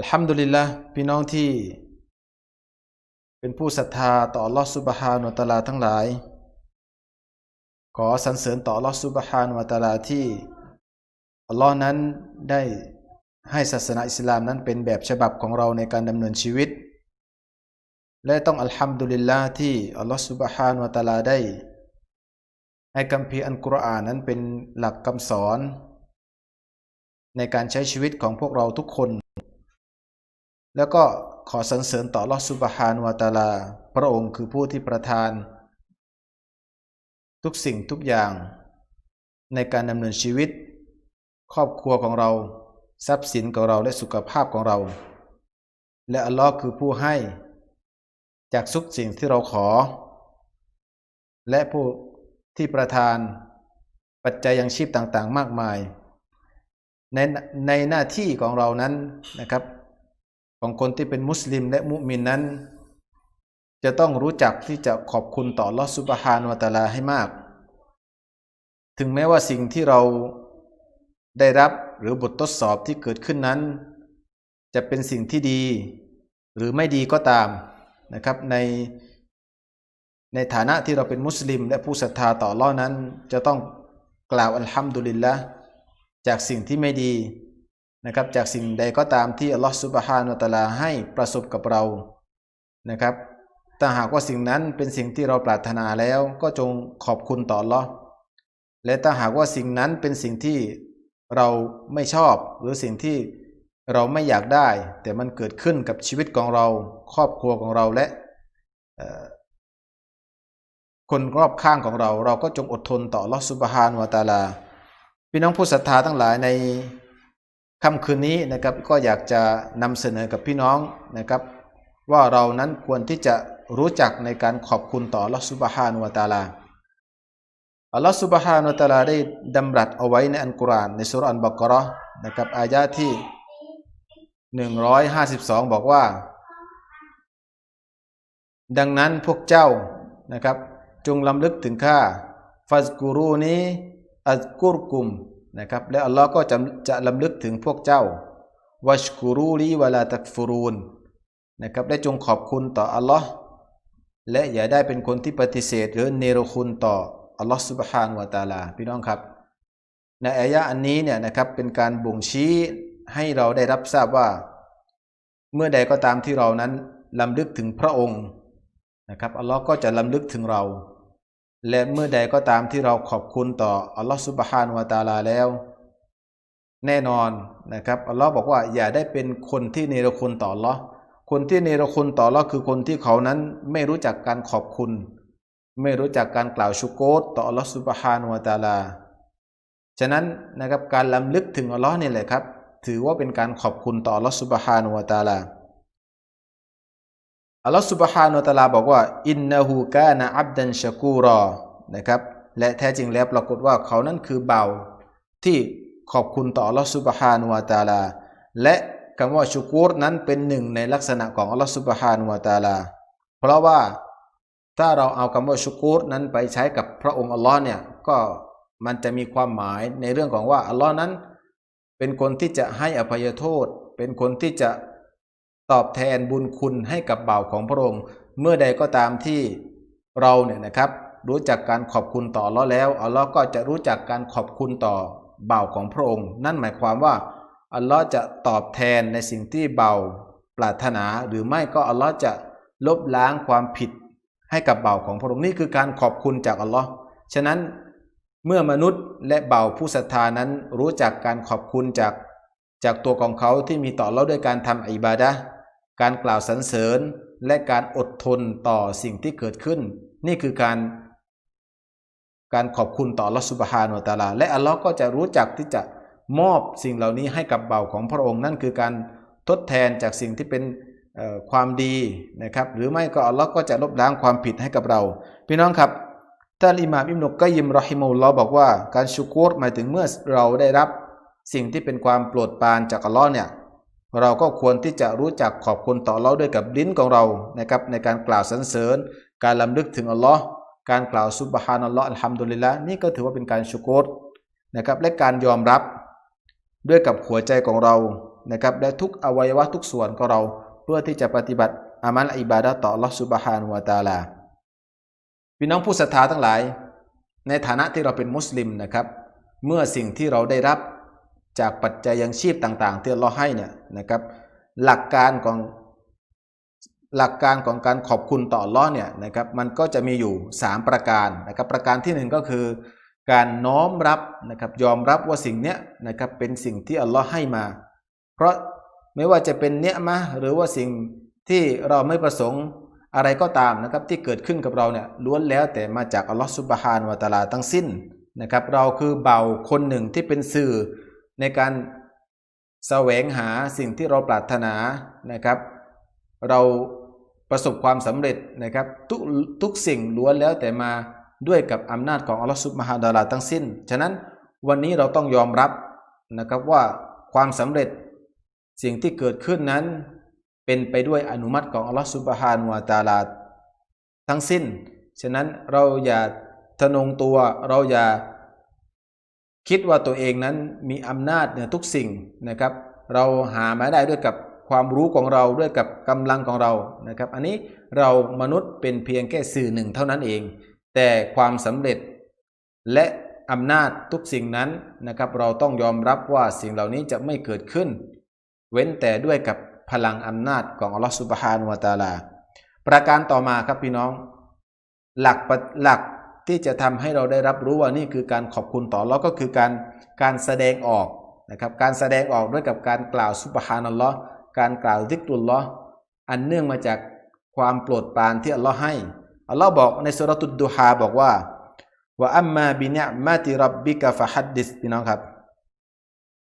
อัลฮัมดุลิลละพี่น้องที่ เป็นผู้ศรัทธาต่ออัลลอสุบฮานุตะอาลาทั้งหลาย ขอสรรเสริญต่ออัลลอสุบฮานุตะอาลาที่อัลลอฮ์นั้นได้ให้ศาสนาอิสลามนั้นเป็นแบบฉบับของเราในการดำเนินชีวิต และต้องอัลฮัมดุลิลละที่อัลลอฮฺซุบฮานุตะอาลาได้ ให้คัมภีร์อันกุรอานนั้นเป็นหลักคำสอน ในการใช้ชีวิตของพวกเราทุกคน แล้วก็ขอสรรเสริญต่อลอสุบฮานวาตาลา พระองค์คือผู้ที่ประทาน ทุกสิ่งทุกอย่าง ในการดำเนินชีวิต ครอบครัวของเรา ทรัพย์สินของเราและสุขภาพของเรา และอัลลอฮ์คือผู้ให้ จากทุกสิ่งที่เราขอ และผู้ที่ประทาน ปัจจัยยังชีพต่างๆ มากมาย ในในหน้าที่ของเรานั้นนะครับ ของคนที่เป็นมุสลิมและมุมินนั้น จะต้องรู้จักที่จะขอบคุณต่อลอสุบฮานวตาลาให้มาก ถึงแม้ว่าสิ่งที่เราได้รับหรือบททดสอบที่เกิดขึ้นนั้น จะเป็นสิ่งที่ดี หรือไม่ดีก็ตามนะครับในในฐานะที่เราเป็นมุสลิม และผู้ศรัทธาต่อล่อนั้น จะต้องกล่าวอัลฮัมดุลิลละจากสิ่งที่ไม่ดี นะครับจากสิ่งใดก็ตามที่อัลลอฮฺสุบฮานุตะลาให้ประสบกับเรานะครับถ้าหากว่าสิ่งนั้นเป็นสิ่งที่เราปรารถนาแล้วก็จงขอบคุณต่ออัลลอฮ์และถ้าหากว่าสิ่งนั้นเป็นสิ่งที่เราไม่ชอบหรือสิ่งที่เราไม่อยากได้ แต่มันเกิดขึ้นกับชีวิตของเรา ครอบครัวของเราและคนรอบข้างของเรา เราก็จงอดทนต่อลอสุบฮานวตาลา พี่น้องผู้ศรัทธาทั้งหลายใน ค่ำคืนนี้นะครับก็อยากจะนำเสนอกับพี่น้องนะครับ ว่าเรานั้นควรที่จะรู้จักในการขอบคุณต่อลอสุบฮานุวตาลาอัลลอฮฺสุบฮานุตาลาได้ดำรัสเอาไว้ในอันกุรานในสุรอันบักรอนะครับอายะที่ 152 บอกว่า ดังนั้นพวกเจ้านะครับ จงลำลึกถึงข้าฟัสกูรูนี้อัลกุรกุม นะครับและอัลลอฮ์ก็จะจะลำลึกถึงพวกเจ้าวัชกูรูลีวลาตักฟูรูนนะครับและจงขอบคุณต่ออัลลอฮ์และอย่าได้เป็นคนที่ปฏิเสธ หรือเนรคุณต่ออัลลอฮ์สุบฮานวะตาลาพี่น้องครับ ในอายะอันนี้เนี่ยนะครับเป็นการบ่งชี้ให้เราได้รับทราบว่า เมื่อใดก็ตามที่เรานั้นลำลึกถึงพระองค์นะครับอัลลอฮ์ก็จะลำลึกถึงเรา และเมื่อใดก็ตามที่เราขอบคุณต่ออัลลอฮฺสุบฮานวะตาลาแล้ว แน่นอนนะครับอัลลอฮ์บอกว่าอย่าได้เป็นคนที่เนรคุณต่ออัลลอฮ์คนที่เนรคุณต่ออัลลอฮ์คือคนที่เขานั้นไม่รู้จักการขอบคุณ ไม่รู้จักการกล่าวชุโกตต่ออัลลอฮฺสุบฮานวะตาลาฉะนั้นนะครับการลำลึกถึงอัลลอฮ์นี่แหละครับ ถือว่าเป็นการขอบคุณต่ออัลลอฮฺสุบฮานวะตาลา อัลลอฮฺสุบฮานุตะลาบอกว่า อินนาหูกานะอับดันชกูรอนะครับและแท้จริงแล้วปรากฏว่าเขานั้นคือเบาที่ขอบคุณต่ออัลลอฮฺสุบฮานุวาตาลา และคำว่าชุกูรนั้นเป็นหนึ่งในลักษณะของอัลลอฮฺสุบฮานุวาตาลา เพราะว่าถ้าเราเอาคำว่าชุกูรนั้นไปใช้กับพระองค์อัลลอฮ์เนี่ยก็มันจะมีความหมายในเรื่องของว่าอัลลอฮ์นั้น เป็นคนที่จะให้อภัยโทษ เป็นคนที่จะ ตอบแทนบุญคุณให้กับบ่าวของพระองค์ เมื่อใดก็ตามที่เราเนี่ยนะครับรู้จักการขอบคุณต่อลอแล้วอัลลอฮ์ก็จะรู้จักการขอบคุณต่อบ่าวของพระองค์ นั่นหมายความว่าอัลลอฮ์จะตอบแทนในสิ่งที่เบาปรารถนาหรือไม่ก็อัลลอฮ์จะลบล้างความผิดให้กับเบ่าของพระองค์นี่คือการขอบคุณจากอัลลอฮ์ฉะนั้นเมื่อมนุษย์และเบ่าผู้ศรัทธานั้นรู้จักการขอบคุณจากจากตัวของเขาที่มีต่อเราด้วยการทำอิบาดะ การกล่าวสรรเสริญและการอดทนต่อสิ่งที่เกิดขึ้น นี่คือการ การขอบคุณต่อลอสุบฮานุตาลา และอัลลอฮ์ก็จะรู้จักที่จะมอบสิ่งเหล่านี้ให้กับเบ่าของพระองค์นั่นคือการทดแทนจากสิ่งที่เป็นความดีนะครับ หรือไม่ก็อัลลอฮ์ก็จะลบล้างความผิดให้กับเรา พี่น้องครับท่านอิหม่ามอิมนุกกยิมรอฮิมุลลอบอกว่าการชุกูรหมายถึงเมื่อเราได้รับสิ่งที่เป็นความโปรดปรานจากอัลลอฮ์เนี่ย เราก็ควรที่จะรู้จักขอบคุณต่อเราด้วยกับลิ้นของเรานะครับในการกล่าวสรรเสริญ การลำลึกถึงอัลลอฮ์การกล่าวซุบฮานัลลอฮ์อัลฮัมดุลิลละนี่ก็ถือว่าเป็นการชุกรนะครับและการยอมรับด้วยกับหัวใจของเรานะครับและทุกอวัยวะทุกส่วนของเราเพื่อที่จะปฏิบัติอามัลอิบาดะต่อ Allah Subhanahu wa Taala พี่น้องผู้ศรัทธาทั้งหลาย ในฐานะที่เราเป็นมุสลิมนะครับ เมื่อสิ่งที่เราได้รับ จากปัจจัยยังชีพต่าง ๆ ที่เราให้เนี่ยนะครับหลักการของหลักการของการขอบคุณต่อล้อเนี่ยนะครับมันก็จะมีอยู่ 3 ประการนะครับประการที่ 1 ก็คือ การน้อมรับนะครับยอมรับว่าสิ่งเนี้ยนะครับเป็นสิ่งที่อัลลอฮ์ให้มา เพราะไม่ว่าจะเป็นเนี้ยมะหรือว่าสิ่งที่เราไม่ประสงค์อะไรก็ตามนะครับที่เกิดขึ้นกับเราเนี่ยล้วนแล้วแต่มาจากอัลลอฮ์ซุบฮานวะตะลาทั้งสิ้นนะครับเราคือเบาคนหนึ่งที่เป็นสื่อ ในการแสวงหาสิ่งที่เราปรารถนานะครับ เราประสบความสำเร็จนะครับทุกทุกสิ่งล้วนแล้วแต่มาด้วยกับอำนาจของอัลลอฮฺซุบฮานะฮูวะตะอาลาทั้งสิ้น ฉะนั้นวันนี้เราต้องยอมรับนะครับว่าความสำเร็จสิ่งที่เกิดขึ้นนั้น เป็นไปด้วยอนุมัติของอัลลอฮฺซุบฮานะฮูวะตาลาทั้งสิ้น ฉะนั้นเราอย่าทะนงตัวเราอย่า คิดว่าตัวเองนั้นมีอำนาจเหนือทุกสิ่งนะครับ เราหามาได้ด้วยกับความรู้ของเราด้วยกับกำลังของเรานะครับ อันนี้เรามนุษย์เป็นเพียงแค่สื่อหนึ่งเท่านั้นเอง แต่ความสำเร็จและอำนาจทุกสิ่งนั้นนะครับ เราต้องยอมรับว่าสิ่งเหล่านี้จะไม่เกิดขึ้น เว้นแต่ด้วยกับพลังอำนาจของอัลลอฮฺสุบฮานุวะตาลา ประการต่อมาครับพี่น้อง หลักหลัก ที่จะทำให้เราได้รับรู้ว่านี่คือการขอบคุณต่อเราก็คือการการแสดงออกนะครับการแสดงออกด้วยกับการกล่าวสุบฮานัลลอฮ์การกล่าวดิกรุลลอฮ์อันเนื่องมาจากความโปรดปรานที่อัลลอฮ์ให้อัลลอฮ์บอกในสุรตุดดูฮาบอกว่าว่าอัมมาบิเนมาติรับบิกะฟะฮัดดิสพี่น้องครับ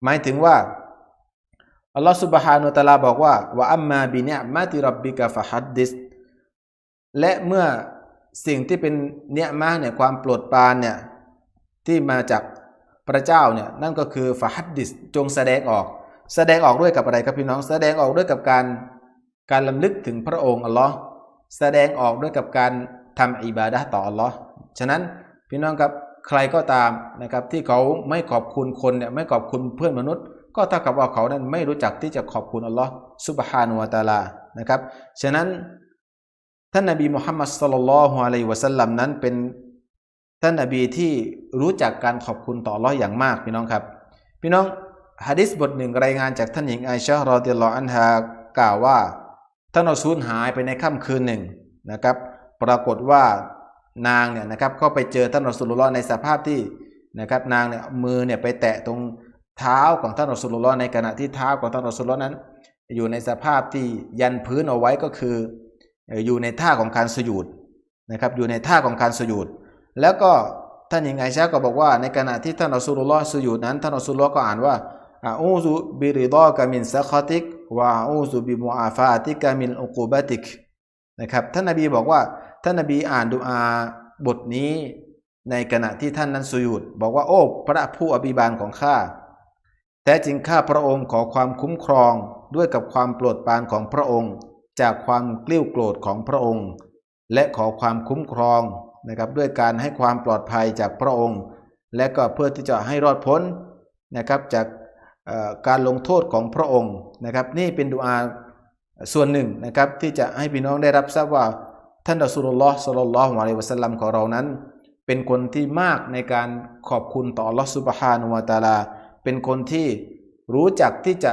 หมายถึงว่าอัลลอฮ์สุบฮานุตะลาบอกว่าว่าอัมมาบิเนมาติรับบิกะฟะฮัดดิสและเมื่อ สิ่งที่เป็นเนียมาเนี่ยความโปรดปรานเนี่ยที่มาจากพระเจ้าเนี่ยนั่นก็คือฟะฮัดดิสจงแสดงออก แสดงออกด้วยกับอะไรครับพี่น้อง แสดงออกด้วยกับการการลำลึกถึงพระองค์อัลลอฮ์แสดงออกด้วยกับการทำอิบาดะต่ออัลลอฮ์ฉะนั้นพี่น้องครับใครก็ตามนะครับที่เขาไม่ขอบคุณคนเนี่ยไม่ขอบคุณเพื่อนมนุษย์ ก็เท่ากับว่าเขานั้นไม่รู้จักที่จะขอบคุณอัลลอฮ์ซุบฮานุวะตาลานะครับฉะนั้น ท่านนบีมุฮัมมัดสุลลัลฮุอะลัยวะสัลลัมนั้นเป็นท่านนบีที่รู้จักการขอบคุณต่อลออย่างมากพี่น้องครับ พี่น้องฮะดิษบทหนึ่งรายงานจากท่านหญิงไอชาร์รอดิลลออันฮากล่าวว่าท่านอัสูญหายไปในค่ำคืนหนึ่งนะครับ ปรากฏว่านางเนี่ยนะครับก็ไปเจอท่านอัสุลลอฮในสภาพที่นะครับนางเนี่ยมือเนี่ยไปแตะตรงเท้าของท่านอัสุลลอฮในขณะที่เท้าของท่านอัสุลลอฮนั้น อยู่ในสภาพที่ยันพื้นเอาไว้ก็คือ อยู่ในท่าของการสยุดนะครับอยู่ในท่าของการสยุดแล้วก็ท่านหญิงไอชาก็บอกว่า ในขณะที่ท่านอัสุลลอฮ์สยุดนั้นท่านอัสุลลอฮ์ก็อ่านว่าอูซุบิริดอกามินซัคติกวาอูซุบิมูอาฟาติกามินอุกูบติกนะครับท่านนบีบอกว่าท่านนบีอ่านดุอาบทนี้ในขณะที่ท่านนั้นสุยุดบอกว่าโอ้พระผู้อภิบาลของข้าแท้จริงข้าพระองค์ขอความคุ้มครองด้วยกับความโปรดปรานของพระองค์ จากความกลิ้วโกรธของพระองค์ และขอความคุ้มครองนะครับด้วยการให้ความปลอดภัยจากพระองค์ และก็เพื่อที่จะให้รอดพ้นนะครับจากการลงโทษของพระองค์นะครับนี่เป็นดุอาส่วนหนึ่งนะครับที่จะให้พี่น้องได้รับทราบว่าท่านอัสุลลอฮ์สุลลัลฮุอะลัยวะสัลลัมของเรานั้น เป็นคนที่มากในการขอบคุณต่อลอสุบฮานุวาตาลา เป็นคนที่รู้จักที่จะ